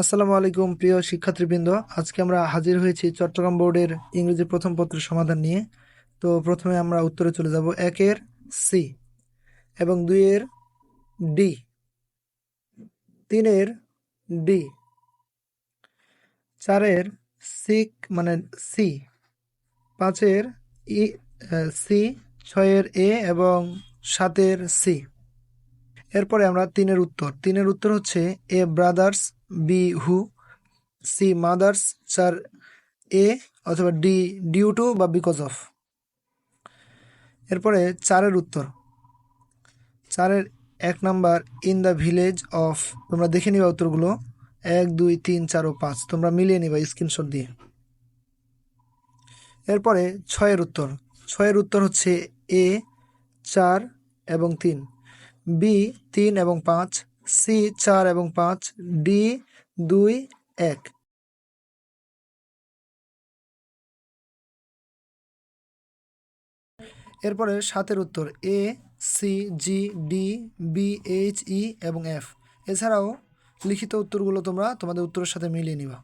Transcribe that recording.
আসসালামু আলাইকুম, প্রিয় শিক্ষার্থীবৃন্দ। আজকে আমরা হাজির হয়েছি চট্টগ্রাম বোর্ডের ইংরেজি প্রথম পত্রের সমাধান নিয়ে। তো প্রথমে আমরা উত্তরে চলে যাব। একের সি এবং দুইয়ের ডি। তিনের ডি। চারের সিক মানে সি। পাঁচের ই সি। ছয়ের এ এবং সাতের সি। এরপরে আমরা তিনের উত্তর। তিনের উত্তর হচ্ছে A brothers B who C mothers চার এ অথবা ডি ডিউ টু বা বিকজ অফ এরপরে চারের উত্তর। চারের এক number in the village of তোমরা দেখে নিবা উত্তরগুলো। এক, দুই, তিন, চার ও পাঁচ। তোমরা মিলিয়ে নিবা স্ক্রিনশট দিয়ে। এরপরে ছয়ের উত্তর। ছয়ের উত্তর হচ্ছে এ চার এবং তিন। বি তিন এবং পাঁচ সি চার এবং পাঁচ ডি দুই, এক। এরপরে সাতের উত্তর A C G D B H E এবং এফ এছাড়াও লিখিত উত্তরগুলো তোমরা তোমাদের উত্তরের সাথে মিলিয়ে নিবা।